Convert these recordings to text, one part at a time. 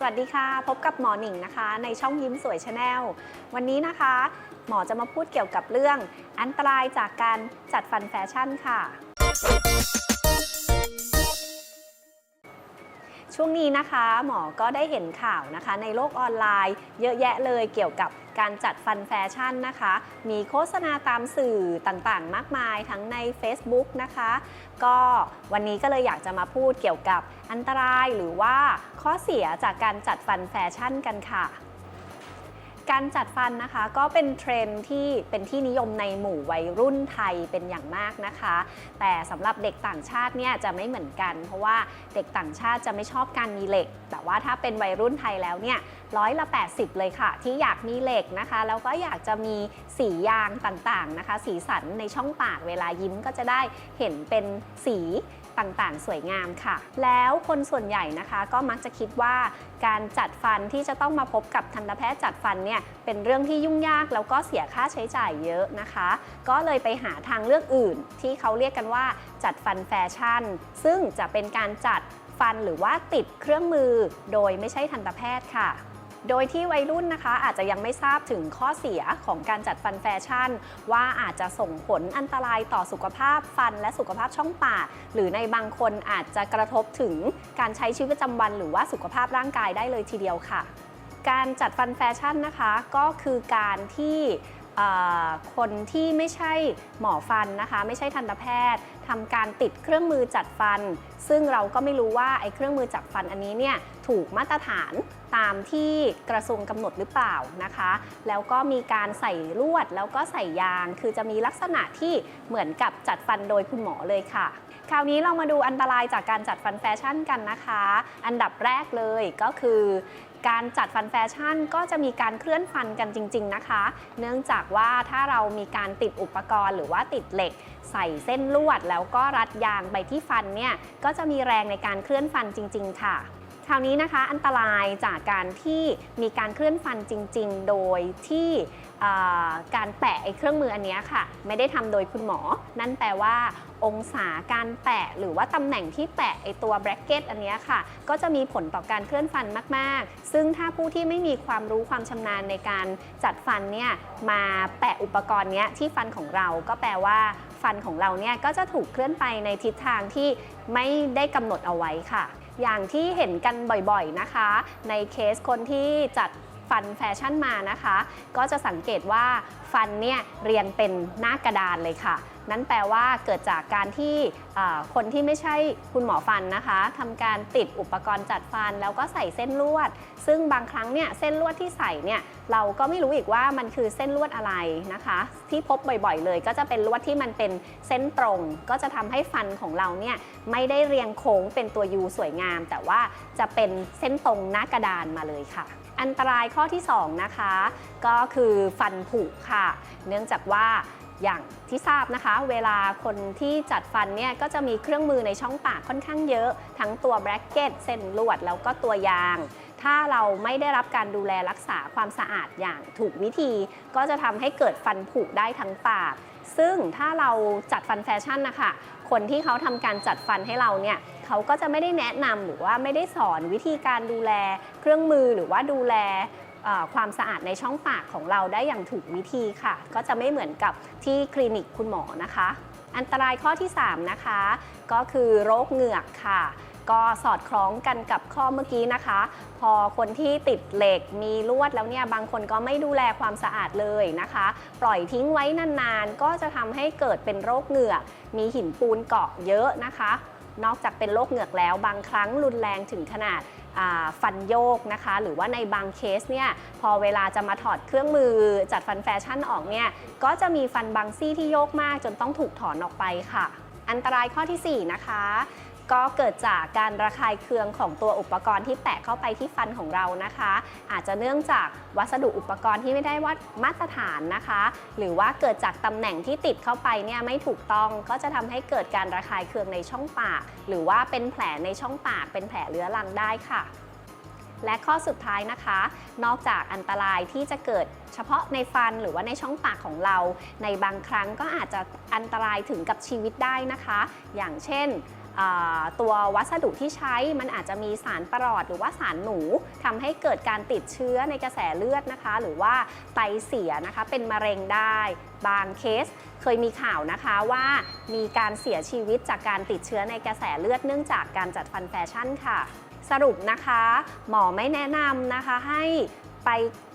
สวัสดีค่ะ พบกับหมอหนิงนะคะ ในช่องยิ้มสวยชาแนลวันนี้นะคะ หมอจะมาพูดเกี่ยวกับเรื่อง อันตรายจากการจัดฟันแฟชั่นค่ะ ช่วงนี้นะคะ หมอก็ได้เห็นข่าวนะคะ ในโลกออนไลน์ เยอะแยะเลยเกี่ยวกับการจัดฟันแฟชั่นนะคะ มีโฆษณาตามสื่อต่างๆ มากมายทั้งใน Facebook นะคะ ก็วันนี้ก็เลยอยากจะมาพูดเกี่ยวกับอันตรายหรือว่าข้อเสียจากการจัดฟันแฟชั่นกันค่ะ การจัดฟันนะคะ ก็เป็นเทรนที่เป็นที่นิยมในหมู่วัยรุ่นไทยเป็นอย่างมากนะคะ แต่สำหรับเด็กต่างชาติเนี่ยจะไม่เหมือนกัน เพราะว่าเด็กต่างชาติจะไม่ชอบการมีเหล็ก แต่ว่าถ้าเป็นวัยรุ่นไทยแล้วเนี่ยร้อยละ 80 เลยค่ะ ที่อยากมีเหล็กนะคะ แล้วก็อยากจะมีสียางต่างๆนะคะ สีสันในช่องปากเวลายิ้มก็จะได้เห็นเป็นสี ต่างๆ สวยงามค่ะ แล้วคนส่วนใหญ่นะคะก็มักจะคิดว่าการจัดฟันที่จะต้องมาพบกับทันตแพทย์จัดฟันเนี่ยเป็นเรื่องที่ยุ่งยากแล้วก็เสียค่าใช้จ่ายเยอะนะคะ ก็เลยไปหาทางเลือกอื่น ที่เขาเรียกกันว่า จัดฟันแฟชั่น ซึ่งจะเป็นการจัดฟันหรือว่าติดเครื่องมือ โดยไม่ใช่ทันตแพทย์ค่ะ โดยที่วัยรุ่นนะคะอาจจะยังไม่ทราบถึงข้อเสียของการจัดฟันแฟชั่น ว่าอาจจะส่งผลอันตรายต่อสุขภาพฟันและสุขภาพช่องปาก หรือในบางคนอาจจะกระทบถึงการใช้ชีวิตประจำวัน หรือว่าสุขภาพร่างกายได้เลยทีเดียวค่ะ การจัดฟันแฟชั่นนะคะ ก็คือการที่ คนที่ไม่ใช่หมอฟันนะคะ ไม่ใช่ทันตแพทย์ทำการติดเครื่องมือจัดฟัน ซึ่งเราก็ไม่รู้ว่าไอ้เครื่องมือจัดฟันอันนี้เนี่ยถูกมาตรฐานตามที่กระทรวงกำหนดหรือเปล่านะคะ แล้วก็มีการใส่ลวดแล้วก็ใส่ยาง คือจะมีลักษณะที่เหมือนกับจัดฟันโดยคุณหมอเลยค่ะ คราวนี้เรามาดูอันตรายจากการจัดฟันแฟชั่นกันนะคะ อันดับแรกเลยก็คือ การจัดฟันแฟชั่นก็จะมีการเคลื่อนฟันกันจริง ๆนะคะ เนื่องจากว่าถ้าเรามีการติดอุปกรณ์ หรือว่าติดเหล็ก ใส่เส้นลวด แล้วก็รัดยางไปที่ฟันเนี่ยก็จะมีแรงในการเคลื่อนฟันจริง ๆ ค่ะ คราวนี้นะคะอันตรายจากการที่มีการเคลื่อนฟันจริง ๆ โดยที่การแปะไอ้เครื่องมืออันนี้ค่ะ ไม่ได้ทำโดยคุณหมอ นั่นแปลว่า องศาการแปะหรือว่าตำแหน่งที่แปะไอ้ตัวแบรกเกตอันนี้ค่ะ ก็จะมีผลต่อการเคลื่อนฟันมาก ๆ ซึ่งถ้าผู้ที่ไม่มีความรู้ความชำนาญในการจัดฟันเนี่ยมาแปะอุปกรณ์เนี้ยที่ฟันของเราก็แปลว่าฟันของเราเนี่ยก็จะถูกเคลื่อนไปในทิศทางที่ไม่ได้กำหนดเอาไว้ค่ะ อย่างที่เห็นกันบ่อยๆนะคะ ในเคสคนที่จัดฟันแฟชั่นมานะคะ ก็จะสังเกตว่าฟันเนี่ยเรียงเป็นหน้ากระดานเลยค่ะ นั่นแปลว่าเกิดจากการที่คนที่ไม่ใช่คุณหมอฟันนะคะทำการติดอุปกรณ์จัดฟัน แล้วก็ใส่เส้นลวด ซึ่งบางครั้งเนี่ยเส้นลวดที่ใส่เนี่ยเราก็ไม่รู้อีกว่ามันคือเส้นลวดอะไรนะคะ ที่พบบ่อยๆ เลยก็จะเป็นลวดที่มันเป็นเส้นตรง ก็จะทำให้ฟันของเราเนี่ยไม่ได้เรียงโค้งเป็นตัวยูสวยงาม แต่ว่าจะเป็นเส้นตรงหน้ากระดานมาเลยค่ะอันตรายข้อที่ 2 นะคะ ก็คือฟันผุค่ะ เนื่องจากว่า อย่างที่ทราบนะคะ เวลาคนที่จัดฟันเนี่ยก็จะมีเครื่องมือในช่องปากค่อนข้างเยอะ ทั้งตัวแบรกเก็ตเส้นลวดแล้วก็ตัวยาง ถ้าเราไม่ได้รับการดูแลรักษาความสะอาดอย่างถูกวิธี ก็จะทำให้เกิดฟันผุได้ทั้งปาก ซึ่งถ้าเราจัดฟันแฟชั่นนะคะคนที่เขาทำการจัดฟันให้เราเนี่ยเขาก็จะไม่ได้แนะนำหรือว่าไม่ได้สอนวิธีการดูแลเครื่องมือหรือว่าดูแล ความสะอาดในช่องปากของเราได้อย่างถูกวิธีค่ะ ก็จะไม่เหมือนกับที่คลินิกคุณหมอนะคะ อันตรายข้อที่ 3 นะคะ ก็คือโรคเหงือกค่ะ ก็สอดคล้องกันกับข้อเมื่อกี้นะคะ พอคนที่ติดเหล็กมีลวดแล้วเนี่ยบางคนก็ไม่ดูแลความสะอาดเลยนะคะ ปล่อยทิ้งไว้นานๆ ก็จะทำให้เกิดเป็นโรคเหงือก มีหินปูนเกาะเยอะนะคะ นอกจากเป็นโรคเหงือกแล้ว บางครั้งรุนแรงถึงขนาดฟันโยกนะคะ หรือว่าในบางเคสเนี่ยพอเวลาจะมาถอดเครื่องมือจัดฟันแฟชั่นออกเนี่ยก็จะมีฟันบางซี่ที่โยกมากจนต้องถูกถอนออกไปค่ะ อันตรายข้อทีสี่4 นะคะ ก็เกิดจากการระคายเคืองของตัวอุปกรณ์ที่แปะเข้าไปที่ฟันของเรานะคะ อาจจะเนื่องจากวัสดุอุปกรณ์ที่ไม่ได้วัดมาตรฐานนะคะ หรือว่าเกิดจากตำแหน่งที่ติดเข้าไปเนี่ยไม่ถูกต้องก็จะทำให้เกิดการระคายเคืองในช่องปาก หรือว่าเป็นแผลในช่องปาก เป็นแผลเรื้อรังได้ค่ะและข้อสุดท้ายนะคะ นอกจากอันตรายที่จะเกิดเฉพาะในฟันหรือว่าในช่องปากของเรา ในบางครั้งก็อาจจะอันตรายถึงกับชีวิตได้นะคะ อย่างเช่น ตัววัสดุที่ใช้มันอาจจะมีสารปรอดหรือว่าสารหนูทำให้เกิดการติดเชื้อในกระแสเลือดนะคะ หรือว่าไตเสียนะคะเป็นมะเร็งได้ บางเคสเคยมีข่าวนะคะว่ามีการเสียชีวิตจากการติดเชื้อในกระแสเลือดเนื่องจากการจัดฟันแฟชั่นค่ะสรุปนะคะ หมอไม่แนะนำนะคะให้ ไป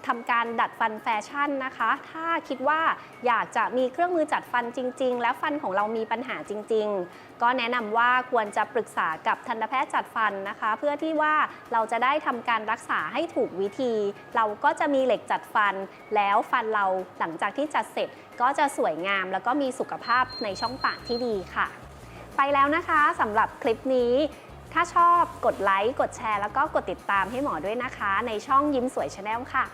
ทำการดัดฟันแฟชั่นนะคะ ถ้าคิดว่าอยากจะมีเครื่องมือจัดฟันจริง ๆ และฟันของเรามีปัญหาจริง ๆ ก็แนะนำว่าควรจะปรึกษากับทันตแพทย์จัดฟันนะคะ เพื่อที่ว่าเราจะได้ทำการรักษาให้ถูกวิธี เราก็จะมีเหล็กจัดฟัน แล้วฟันเราหลังจากที่จัดเสร็จก็จะสวยงาม แล้วก็มีสุขภาพในช่องปากที่ดีค่ะ ไปแล้วนะคะสำหรับคลิปนี้ ถ้าชอบกดไลค์ กดแชร์ แล้วก็กดติดตามให้หมอด้วยนะคะ ในช่องยิ้มสวยชาแนลค่ะ